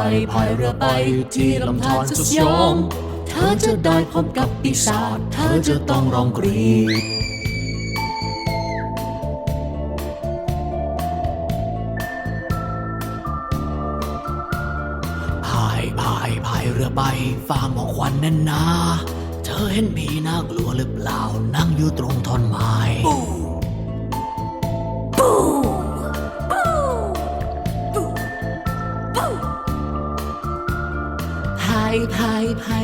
ายพายเรือไปที่ลำธารสุดยอม เธอจะได้พบกับปีศาจเธอจะต้องร้องกรีดพายพายพายเรือไปฟ้าหมอกควันแน่นหนา เธอเห็นผีน่ากลัวหรือเปล่านั่งอยู่ตรงท่อนไม้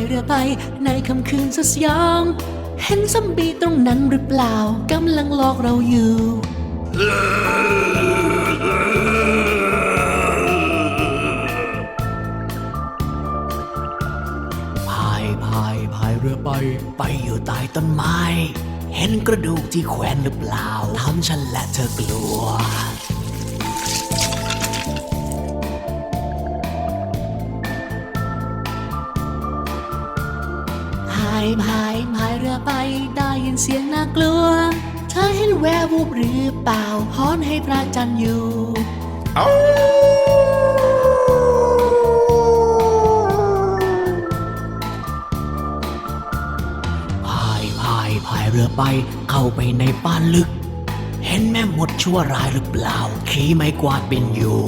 เรือไปในค่ำคืนสดยามเห็นซอมบี้ตรงนั้นหรือเปล่ากำลังหลอกเราอยู่ พายพายพายเรือไป ไปอยู่ใต้ต้นไม้ เห็นกระดูกที่แขวนหรือเปล่าทำฉันและเธอกลัว ไปได้ยินเสียงน่ากลัว เธอเห็นแวววูบหรือเปล่าพอนให้พระจันทร์อยู่พายพายพายเรือไปเข้าไปในป่านลึก เห็นแม่หมดชั่วร้ายหรือเปล่า ขี่ไม้กวาดเป็นอยู่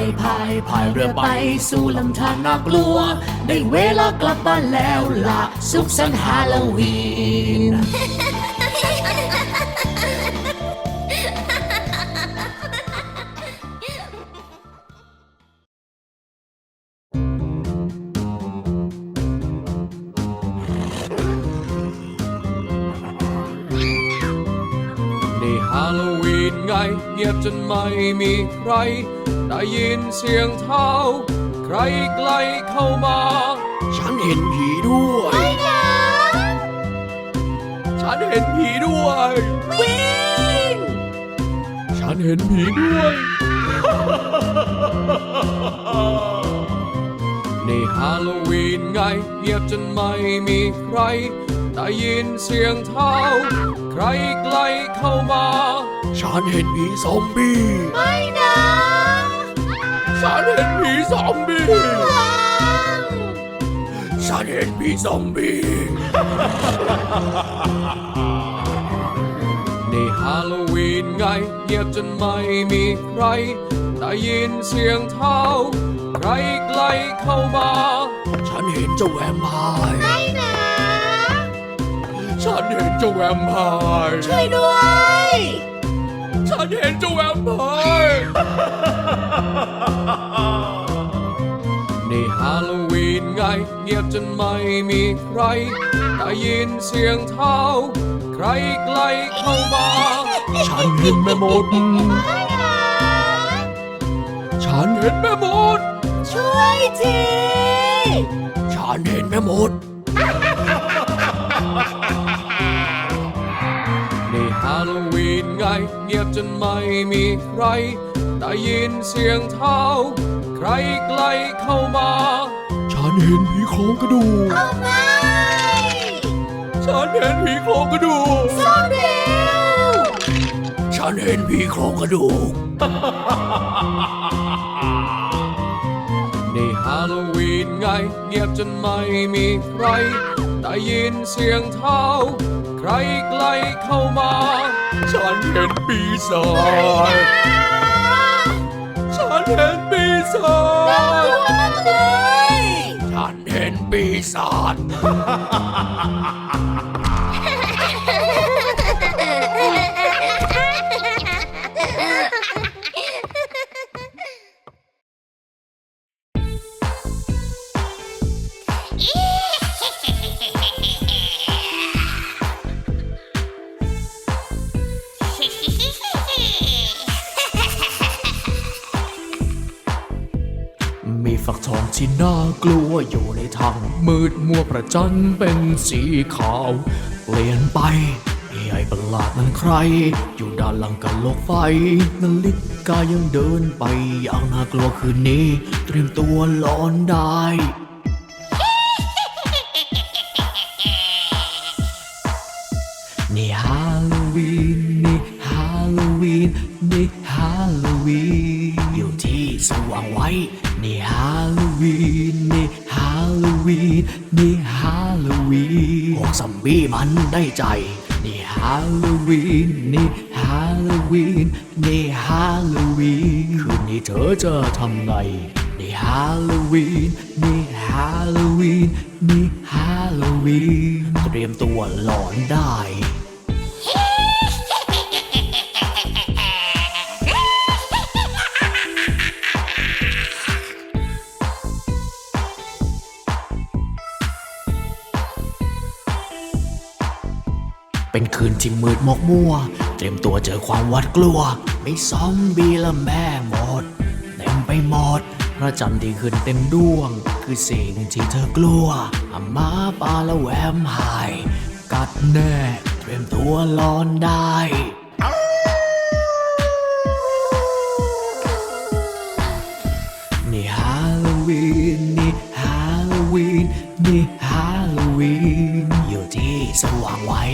ายพายพายเรือไปสู่ลำธารน่ากลัว ได้เวลากลับบ้านแล้วล่ะ สุขสันต์ฮาโลวีนนี่ฮาโลวีนไงเงียบจนไม่มีใคร ได้ยินเสียงเท้า ใครใกล้เข้ามา ฉันเห็นผีด้วย ฉันเห็นผีด้วยฉันเห็นผีด้วยนี่ฮาโลวีนไงเงียบจนไม่มีใคร ได้ยินเสียงเท้า ใครใกล้เข้ามา ฉันเห็นผีซอมบี้ ฉันเห็นผีซอมบี้ฉันเห็นผีซอมบี้นี่ฮาโลวีนไงเงียบจนไม่มีใครได้ยินเสียงเท้าใครใกล้เข้ามา ฉันเห็นเจ้าแวมไพร์ฉันเห็นเจ้าแวมไพร์ช่วยด้วย ฉันเห็นเจ้าแวมไพร์ นี่ฮาโลวีนไงเงียบจนไม่มีใครได้ยินเสียงเท้า ใครใกล้เข้ามาฉันเห็นแม่มด ฉันเห็นแม่มด ช่วยทีฉันเห็นแม่มดนี่ฮาโลวีนไงเงียบจนไม่มีใคร ได้ยินเสียงเท้า ใครใกล้เข้ามา ฉันเห็นผีโครงกระดูกเอาไงฉันเห็นผีโครงกระดูกซ่อนเร็วฉันเห็นผีโครงกระดูกนี่ฮาโลวีนไง เงียบจนไม่มีใคร ได้ยินเสียงเท้า ใครใกล้เข้ามา ฉันเห็นปีศาจฉัน เห็นปีศาจเลย ฉันเห็นปีศาจ ตัวอยู่ในทางมืดมัวประจันเป็นสีขาว เปลี่ยนไปไอ้ประหลาดนั้นใคร อยู่ด้านหลังกันโลกไฟนาฬิกายังเดินไปอย่างน่ากลัวคืนนี้ เตรียมตัวหลอนได้นี่ฮาโลวีนนี่ฮาโลวีนนี่ฮาโลวีนอยู่ที่สว่างไว้ นี่ฮาโลวีนพวกซอมบี้มันได้ใจ นี่ฮาโลวีนนี่ฮาโลวีนนี่ฮาโลวีนคืนนี้เธอจะทำไงนี่ฮาโลวีนนี่ฮาโลวีนนี่ฮาโลวีนเตรียมตัวหลอนได้ เป็นคืนที่มืดมกมัว เตรียมตัวเจอความหวาดกลัว มีซอมบี้และแม่หมดเต็มไปหมดพระจันทร์ที่ขึ้นเต็มดวง คือสิ่งที่เธอกลัวอามาปลาและแวมหาย กัดแน่เตรียมตัวรอนได้นี่ฮาโลวีนนี่ฮาโลวีนนี่ฮาโลวีนอยู่ที่สว่างไว้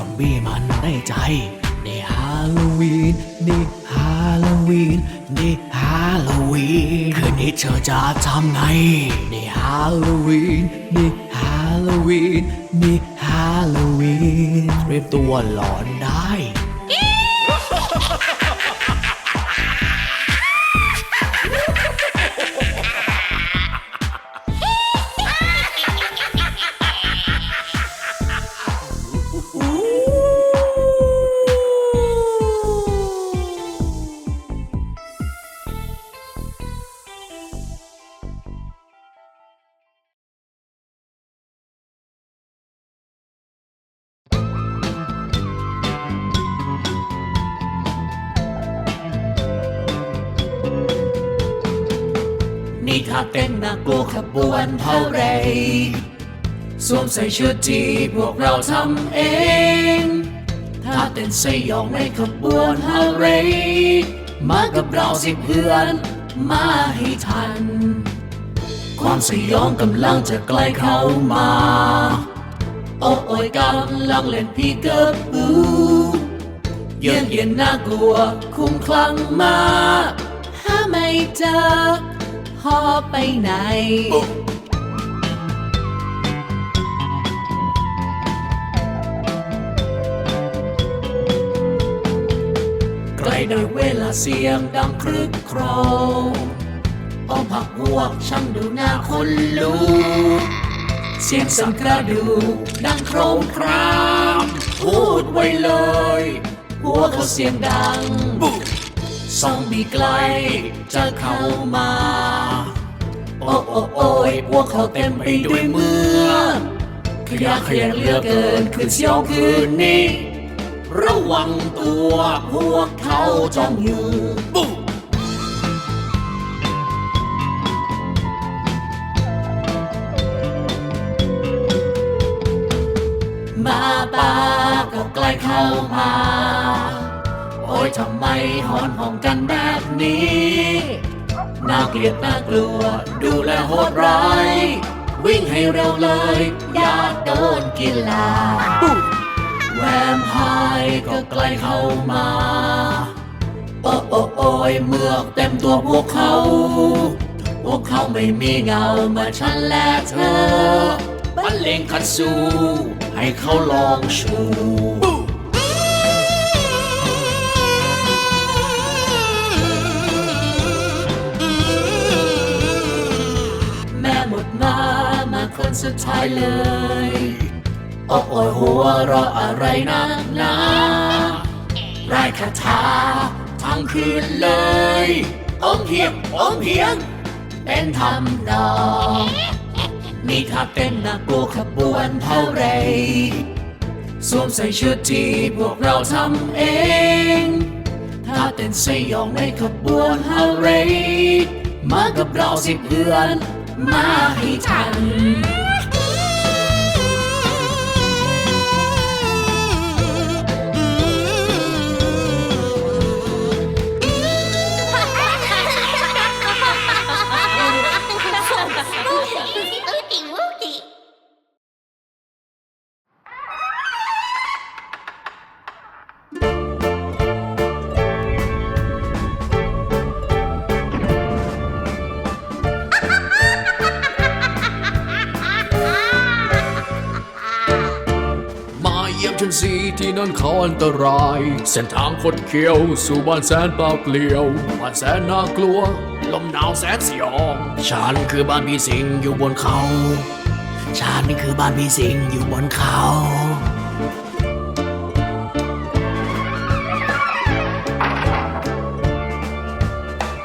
อมบี้มันได้ใจในฮาโลวีนนี่ฮาโลวีนนี่ฮาโลวีนคืนนี้เธอจะทำไงในฮาโลวีนนี่ฮาโลวีนนี่ฮาโลวีนเตรียมตัวหลอนได้ เต้นน่ากลัวขบวนเท่าไรสวมใส่ชุดที่พวกเราทำเอง ถ้าเต้นสยองในขบวนเท่าไรมากับเราสิเพื่อน มาให้ทัน ความสยองกำลังจะใกล้เข้ามา โอ้โอยกำลังเล่นพีเกิร์บูเยือนเย็นน่ากลัวคุ้มคลั่งมา หาไม่เจอ พอไปไหน ใกล้ได้เวลาเสียงดังครึกโครมอ้อมผักพวกช่างดูหน้าคนลุกเสียงสั่นกระดูกดังโครมคราม พูดไว้เลย หัวเขาเสียงดัง ซอมบี้ใกล้จะเข้ามา โอ้โอ้โอ้ยพวกเขาเต็มไปด้วยเมืองขยะแขยงเหลือเกินคืนเสียวคืนนี้ ระวังตัวพวกเขาจ้องอยู่ปุ๊บมาป่าก็ใกล้เข้ามา ทำไมหอนหองกันแบบนี้น่าเกลียดน่ากลัว ดูแลโหดร้าย วิ่งให้เร็วเลย อย่าโดนกินลาแวมไพร์ก็ใกล้เข้ามา โอ้โอ้โอ้ยเมือกเต็มตัวพวกเขา พวกเขาไม่มีเงาเหมือนฉันและเธอบรรเลงคัดสูให้เขาลองชู สุดท้ายเลยโอ้โอยหัวเราะอะไรนักหนาไร้คาถาทั้งคืนเลยอมเพียงอมเพียงเป็นทำนองนี่ถ้าเต้นน่ากลัวขบวนเท่าไรสวมใส่ชุดที่พวกเราทำเอง ถ้าเต้นสยองในขบวนเท่าไรมากับเราสิเพื่อนมาให้ทัน เยี่ยมฉันสิที่นั่นเขาอันตราย เส้นทางคดเคี้ยว สู่บ้านแสนเปล่าเปลี่ยวบ้านแสนน่ากลัว ลมหนาวแสนสยองฉันคือบ้านพี่สิงอยู่บนเขาฉันคือบ้านพี่สิงอยู่บนเขา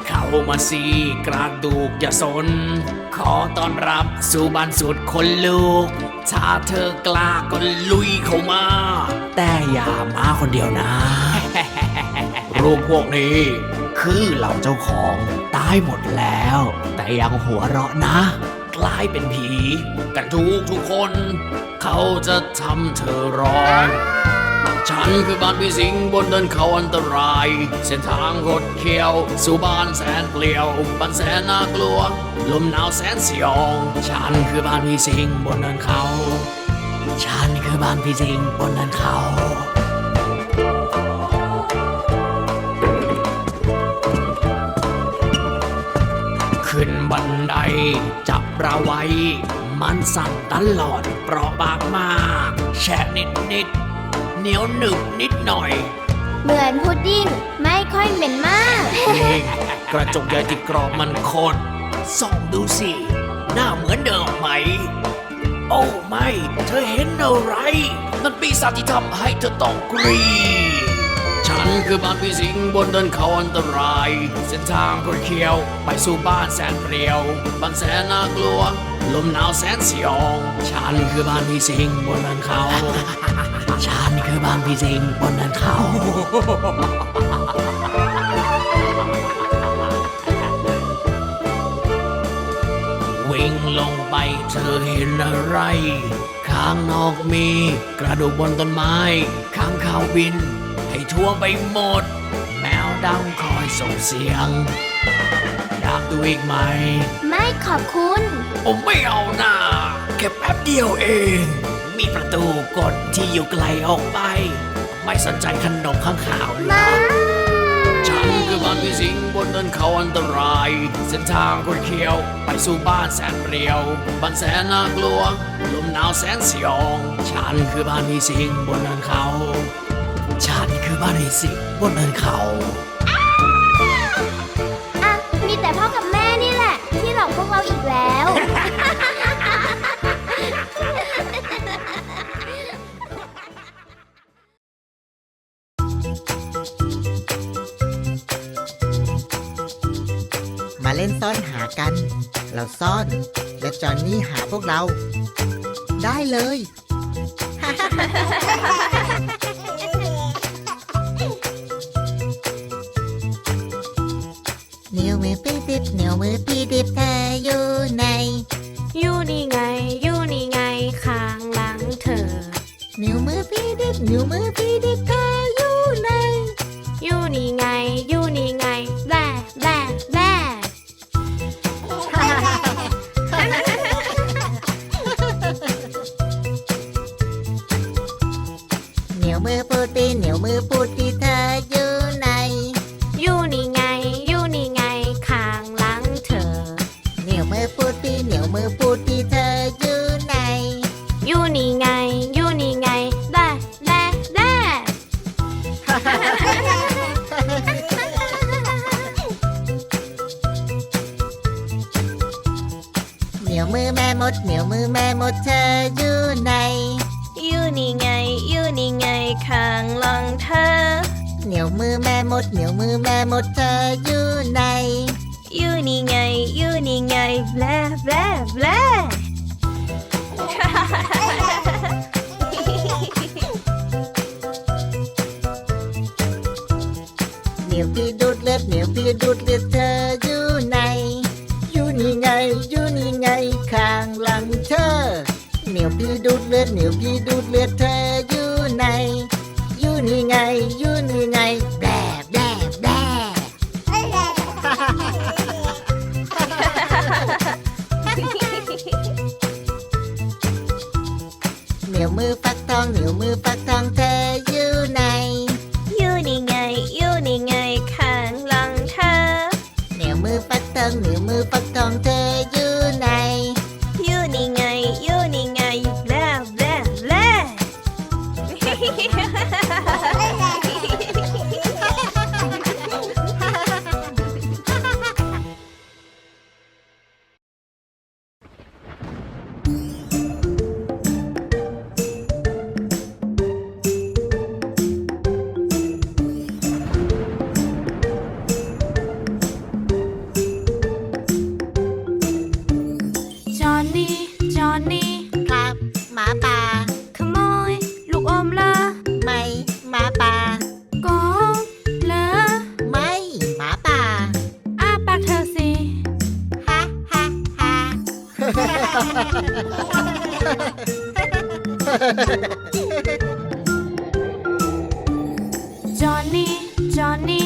เข้ามาสิกระดูกอย่าสน ขอต้อนรับสู่บ้านสุดคนลูก ถ้าเธอกล้าก็ลุยเข้ามา แต่อย่ามาคนเดียวนะ รูปพวกนี้ คือเหล่าเจ้าของตายหมดแล้ว แต่ยังหัวเราะนะ กลายเป็นผีกันทุกทุกๆคน เขาจะทำเธอร้อง ฉันคือบ้านพี่สิงบนเดินเขาอันตราย เส้นทางคดเคี้ยว สู่บ้านแสนเปลี่ยวบ้านแสนน่ากลัว ลมหนาวแสนสยอง ฉันคือบ้านพี่สิงบนเดินเขา ฉันคือบ้านพี่สิงบนเดินเขาขึ้นบันได จับเราไว้ มันสั่นตลอดเปราะบางมากแฉะนิดนิด เหนียวหนึบนิดหน่อย เหมือนพุดดิ้งไม่ค่อยเหม็นมากนี่กระจกใหญ่ที่กรอบมันโคตรส่องดูสิ หน้าเหมือนเดิมไหม โอ้ไม่ เธอเห็นอะไรนั่นปีศาจที่ทำให้เธอต้องกรีด ฉันคือบ้านพี่สิงบนเดินเขาอันตราย เส้นทางคดเคียว ไปสู่บ้านแสนเปรียวบ้านแสนน่ากลัว ลมหนาวแสนสยองฉันคือบ้านพี่สิงบนเดินเขา ฉันคือบ้านพี่สิงบนเดินเขาวิ่งลงไปเธอเห็นอะไร ข้างนอกมี กระดูกบนต้นไม้ ข้างข่าวบิน ให้ทั่วไปหมด แมวดำคอยส่งเสียง อยากดูอีกไหม ไม่ขอบคุณ ผมไม่เอาหน้าแค่แป๊บเดียวเอง มีประตูกดที่อยู่ไกลออกไป ไม่สนใจขนมข้างข่าวหรอกฉันคือบ้านพี่สิงบนเดินเขาอันตราย เส้นทางคดเคี้ยว ไปสู่บ้านแสนเปรียวบ้านแสนน่ากลัว ลมหนาวแสนสยอง ฉันคือบ้านพี่สิงบนเดินเขา ฉันคือบ้านพี่สิงบนเดินเขา อะ มีแต่พ่อกับแม่นี่แหละ ที่หลอกพวกเราอีกแล้ว มาเล่นซ่อนหากัน เราซ่อน และจอนนี่หาพวกเรา ได้เลย เหนียวมือพี่ดิบเธออยู่ใน อยู่นี่ไง อยู่นี่ไงข้างหลังเธอ เหนียวมือพี่ดิบเหนียวมือพี่ดิบเธอ ออยู่ในอยู่นี่ไงอยู่นี่ไงข้างหลังเธอ เหนียวมือแม่มดเหนียวมือแม่มดเธออยู่ในอยู่นี่ไงอยู่นี่ไงแบลแบลแบลเหนียวพี่ดูดเลือดเหนียวพี่ดูดเลือดเธอ เลือดเหนียวพี่ดูดเลือดเธออยู่ใน อยู่นี่ไงอยาจ